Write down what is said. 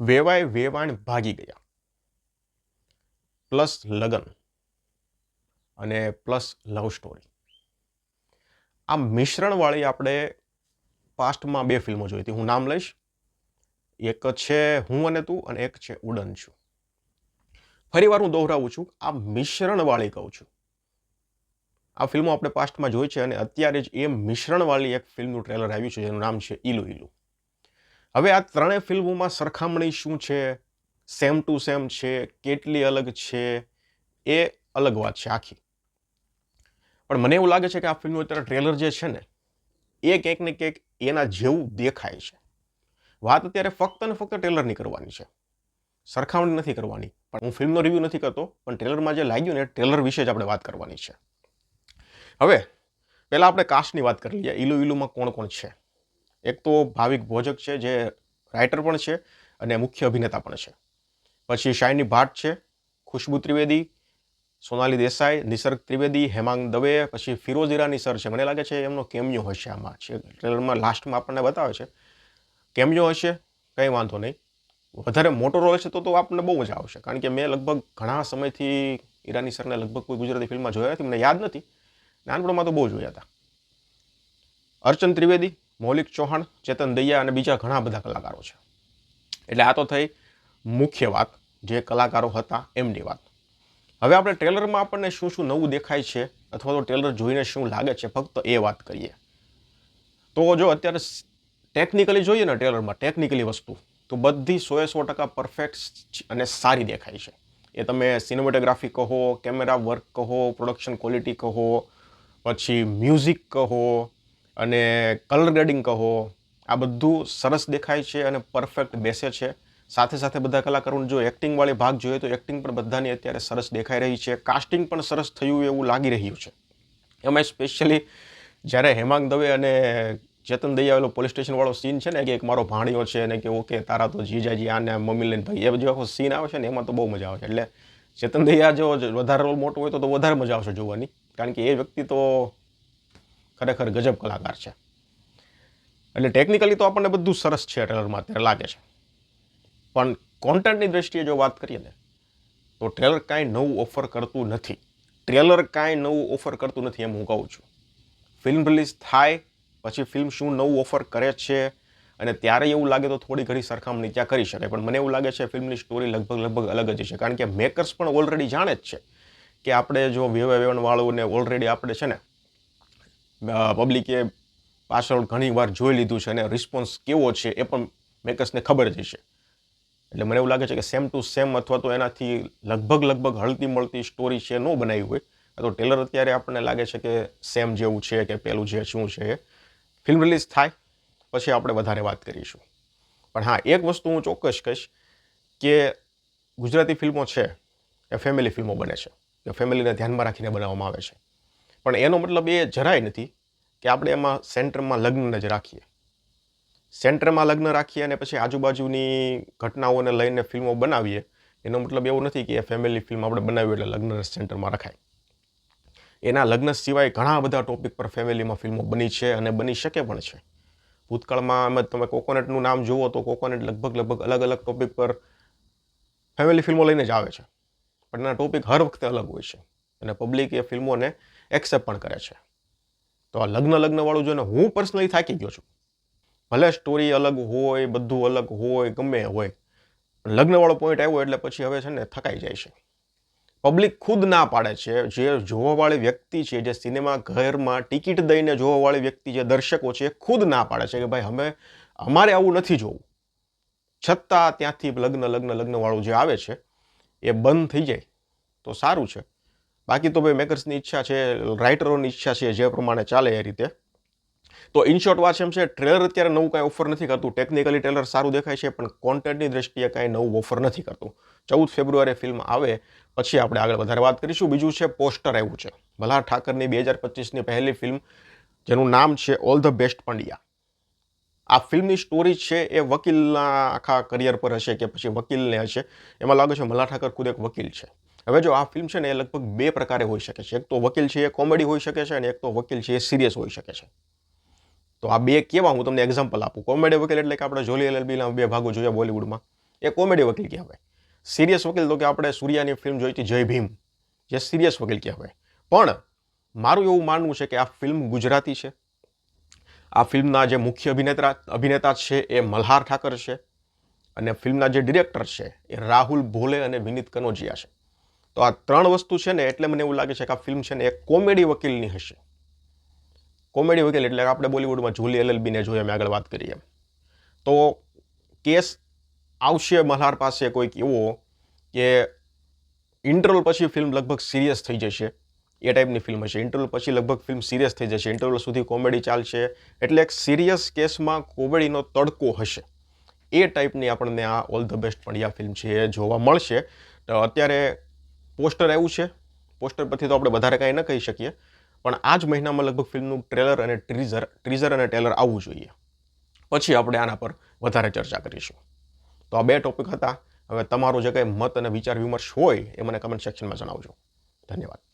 વેવાય વેવાણ ભાગી ગયા. પ્લસ લગન અને પ્લસ લવ સ્ટોરી. આ મિશ્રણવાળી આપણે પાસ્ટમાં બે ફિલ્મો જોઈ હતી. હું નામ લઈશ. એક છે હું અને તું અને એક છે ઉડન છું. ફરીવાર હું દોહરાવું છું આ મિશ્રણવાળી કહું છું. આ ફિલ્મો આપણે પાસ્ટમાં જોઈ છે અને અત્યારે જ એ મિશ્રણવાળી એક ફિલ્મનું ટ્રેલર આવ્યું છે જેનું નામ છે ઈલુ ઈલુ હવે આ ત્રણેય ફિલ્મોમાં સરખામણી શું છે? સેમ ટુ સેમ છે? કેટલી અલગ છે? એ અલગ વાત છે આખી. પણ મને એવું લાગે છે કે આ ફિલ્મનું અત્યારે ટ્રેલર જે છે ને, એ કંઈક ને કંઈક એના જેવું દેખાય છે. વાત અત્યારે ફક્ત ને ફક્ત ટ્રેલરની કરવાની છે. સરખામણી નથી કરવાની. પણ હું ફિલ્મનો રિવ્યૂ નથી કરતો, પણ ટ્રેલરમાં જે લાગ્યું ને, ટ્રેલર વિશે જ આપણે વાત કરવાની છે. હવે, પહેલાં આપણે કાસ્ટની વાત કરી લઈએ. ઇલુ ઇલુમાં કોણ કોણ છે? એક તો ભાવિક ભોજક છે, જે રાઇટર પણ છે અને મુખ્ય અભિનેતા પણ છે. પછી શાયની ભાટ છે, ખુશ્બુ ત્રિવેદી, સોનાલી દેસાઈ, નિસર્ગ ત્રિવેદી, હેમાંગ દવે, પછી ફિરોઝ ઈરાની સર છે. મને લાગે છે એમનો કેમ્યો હશે આમાં. છે ટ્રેલરમાં લાસ્ટમાં આપણને બતાવે છે. કેમ્યો હશે? કંઈ વાંધો નહીં. વધારે મોટો રોલ છે તો તો આપણને બહુ મજા આવશે. કારણ કે મેં લગભગ ઘણા સમયથી ઈરાની સરને લગભગ કોઈ ગુજરાતી ફિલ્મમાં જોયા નથી. મને યાદ નથી. નાનપણમાં તો બહુ જોયા હતા. અર્ચન ત્રિવેદી મૌલિક ચૌહાણ, ચેતન દૈયા અને બીજા ઘણા બધા કલાકારો છે. એટલે આ તો થઈ મુખ્ય વાત, જે કલાકારો હતા એમની વાત. હવે આપણે ટ્રેલરમાં આપણને શું શું નવું દેખાય છે, અથવા તો ટ્રેલર જોઈને શું લાગે છે, ફક્ત એ વાત કરીએ. તો જો અત્યારે ટેકનિકલી જોઈએ ને ટ્રેલરમાં ટેકનિકલી વસ્તુ, તો બધી સોએ સો ટકા પરફેક્ટ અને સારી દેખાય છે. એ તમે સિનેમેટોગ્રાફી કહો કેમેરા વર્ક કહો પ્રોડક્શન ક્વોલિટી કહો, પછી મ્યુઝિક કહો અને કલર ગ્રેડિંગ કહો, આ બધું સરસ દેખાય છે અને પરફેક્ટ બેસે છે. સાથે સાથે બધા કલાકારોને જો એક્ટિંગવાળી ભાગ જોઈએ તો એક્ટિંગ પણ બધાની અત્યારે સરસ દેખાઈ રહી છે. કાસ્ટિંગ પણ સરસ થયું એવું લાગી રહ્યું છે. એમાં સ્પેશિયલી જ્યારે હેમાંગ દવે અને ચેતન દૈયાવેલો પોલીસ સ્ટેશનવાળો સીન છે ને, કે એક મારો ભાણિયો છે અને કે ઓકે, તારા તો જીજાજી આને મમ્મી લઈને ભાઈ, એ જે આખો સીન આવે છે ને, એમાં તો બહુ મજા આવે છે. એટલે ચેતન દૈયા જો વધારે રોલ મોટો હોય તો વધારે મજા આવશે જોવાની. કારણ કે એ વ્યક્તિ તો ખરેખર ગજબ કલાકાર છે. એટલે ટેકનિકલી તો આપણને બધું સરસ છે ટ્રેલરમાં અત્યારે લાગે છે. પણ કોન્ટેન્ટની દ્રષ્ટિએ જો વાત કરીએ ને, તો ટ્રેલર કાંઈ નવું ઓફર કરતું નથી. ટ્રેલર કાંઈ નવું ઓફર કરતું નથી એમ હું કહું છું. ફિલ્મ રિલીઝ થાય, પછી ફિલ્મ શું નવું ઓફર કરે છે, અને ત્યારે એવું લાગે તો થોડી ઘણી સરખામણી ત્યાં કરી શકાય. પણ મને એવું લાગે છે ફિલ્મની સ્ટોરી લગભગ લગભગ અલગ જ છે. કારણ કે મેકર્સ પણ ઓલરેડી જાણે જ છે કે આપણે જો વેવા વેવણવાળુંને ઓલરેડી આપણે છે ને પબ્લિકે પાછળ ઘણી વાર જોઈ લીધું છે અને રિસ્પોન્સ કેવો છે એ પણ મેકર્સને ખબર જ છે એટલે મને એવું લાગે છે કે સેમ ટુ સેમ અથવા તો એનાથી લગભગ લગભગ હળતી મળતી સ્ટોરી છે ન બનાવી હોય. તો ટેલર અત્યારે આપણને લાગે છે કે સેમ જેવું છે કે પેલું જે શું છે એ. ફિલ્મ રિલીઝ થાય, પછી આપણે વધારે વાત કરીશું. પણ હા, એક વસ્તુ હું ચોક્કસ કહીશ કે ગુજરાતી ફિલ્મો છે એ ફેમિલી ફિલ્મો બને છે. કે ફેમિલીને ધ્યાનમાં રાખીને બનાવવામાં આવે છે. પણ એનો મતલબ એ જરાય નથી કે આપણે એમાં સેન્ટરમાં લગ્ન જ રાખીએ. સેન્ટરમાં લગ્ન રાખીએ અને પછી આજુબાજુની ઘટનાઓને લઈને ફિલ્મો બનાવીએ, એનો મતલબ એવું નથી કે એ ફેમિલી ફિલ્મ આપણે બનાવીએ એટલે લગ્ન સેન્ટરમાં રખાય. એના લગ્ન સિવાય ઘણા બધા ટોપિક પર ફેમિલીમાં ફિલ્મો બની છે અને બની શકે પણ છે. ભૂતકાળમાં એમ તમે કોકોનટનું નામ જુઓ તો કોકોનટ લગભગ લગભગ અલગ અલગ ટોપિક પર ફેમિલી ફિલ્મો લઈને જ આવે છે. પણ એના ટોપિક હર વખતે અલગ હોય છે. અને પબ્લિક એ ફિલ્મોને એક્સેપ્ટ પણ કરે છે. તો આ લગ્ન લગ્નવાળું જોઈને હું પર્સનલી થાકી ગયો છું. ભલે સ્ટોરી અલગ હોય, બધું અલગ હોય, ગમે હોય લગ્નવાળો પોઈન્ટ આવ્યો એટલે પછી હવે છે ને થકાઈ જાય છે. પબ્લિક ખુદ ના પાડે છે. જે જોવાવાળી વ્યક્તિ છે, જે સિનેમા ઘરમાં ટિકિટ દઈને જોવાવાળી વ્યક્તિ, જે દર્શકો છે, એ ખુદ ના પાડે છે કે ભાઈ અમે, અમારે આવું નથી જોવું. છતાં ત્યાંથી લગ્ન લગ્ન લગ્નવાળું જે આવે છે, એ બંધ થઈ જાય. તો સારું છે. બાકી તો ભાઈ મેકર્સની ઈચ્છા છે, રાઇટરોની ઈચ્છા છે, જે પ્રમાણે ચાલે એ રીતે. તો ઇન શોર્ટ વાત એમ છે, ટ્રેલર અત્યારે નવું કાંઈ ઓફર નથી કરતું. ટેકનિકલી ટ્રેલર સારું દેખાય છે, પણ કોન્ટેન્ટની દ્રષ્ટિએ કાંઈ નવું ઓફર નથી કરતું. ચૌદ ફેબ્રુઆરી ફિલ્મ આવે, પછી આપણે આગળ વધારે વાત કરીશું. બીજું છે પોસ્ટર આવ્યું છે. ભલા ઠાકરની બે હજાર પચીસની પહેલી ફિલ્મ જેનું નામ છે ઓલ ધ બેસ્ટ પંડ્યા. આ ફિલ્મની સ્ટોરી છે એ વકીલના આખા કરિયર પર હશે કે પછી વકીલને હશે, એમાં લાગે છે મલ્હાર ઠાકર ખુદ એક વકીલ છે. હવે જો આ ફિલ્મ છે ને એ લગભગ બે પ્રકારે હોઈ શકે છે. એક તો વકીલ છે એ કોમેડી હોઈ શકે છે અને એક તો વકીલ છે એ સિરિયસ હોઈ શકે છે. તો આ બે કેવા? હું તમને એક્ઝામ્પલ આપું. કોમેડી વકીલ એટલે કે આપણે જોલી એલએલબીના બે ભાગો જોયા બોલિવૂડમાં. એ કોમેડી વકીલ કહેવાય. સિરિયસ વકીલ તો કે આપણે સૂર્યાની ફિલ્મ જોઈ હતી જય ભીમ, જે સિરિયસ વકીલ કહેવાય. પણ મારું એવું માનવું છે કે આ ફિલ્મ ગુજરાતી છે. આ ફિલ્મના જે મુખ્ય અભિનેતા અભિનેતા છે એ મલ્હાર ઠાકર છે અને ફિલ્મના જે ડિરેક્ટર છે એ રાહુલ ભોલે અને વિનીત કનોજિયા છે. તો આ ત્રણ વસ્તુ છે ને એટલે મને એવું લાગે છે કે આ ફિલ્મ છે ને એક કોમેડી વકીલની હશે. કોમેડી વકીલ એટલે આપણે બોલિવૂડમાં જુલી એલએલબીને જોઈએ અમે આગળ વાત કરીએ તો કેસ આવશે મલ્હાર પાસે કોઈક એવો કે ઇન્ટરવલ પછી ફિલ્મ લગભગ સિરિયસ થઈ જશે. એ ટાઈપની ફિલ્મ હશે. ઇન્ટરવલ પછી લગભગ ફિલ્મ સિરિયસ થઈ જશે. ઇન્ટરવલ સુધી કોમેડી ચાલશે. એટલે એક સિરિયસ કેસમાં કોમેડીનો તડકો હશે. એ ટાઈપની આપણને આ all the best Pandya film છે એ જોવા મળશે. તો અત્યારે પોસ્ટર આવ્યું છે. પોસ્ટર પરથી તો આપણે વધારે કાંઈ ન કહી શકીએ. પણ આ જ મહિનામાં લગભગ ફિલ્મનું ટ્રેલર અને ટ્રીઝર ટ્રીઝર અને ટ્રેલર આવવું જોઈએ. પછી આપણે આના પર વધારે ચર્ચા કરીશું. તો આ બે ટોપિક હતા. હવે તમારો જે કંઈ મત અને વિચાર વિમર્શ હોય એ મને કમેન્ટ સેક્શનમાં જણાવજો. ધન્યવાદ.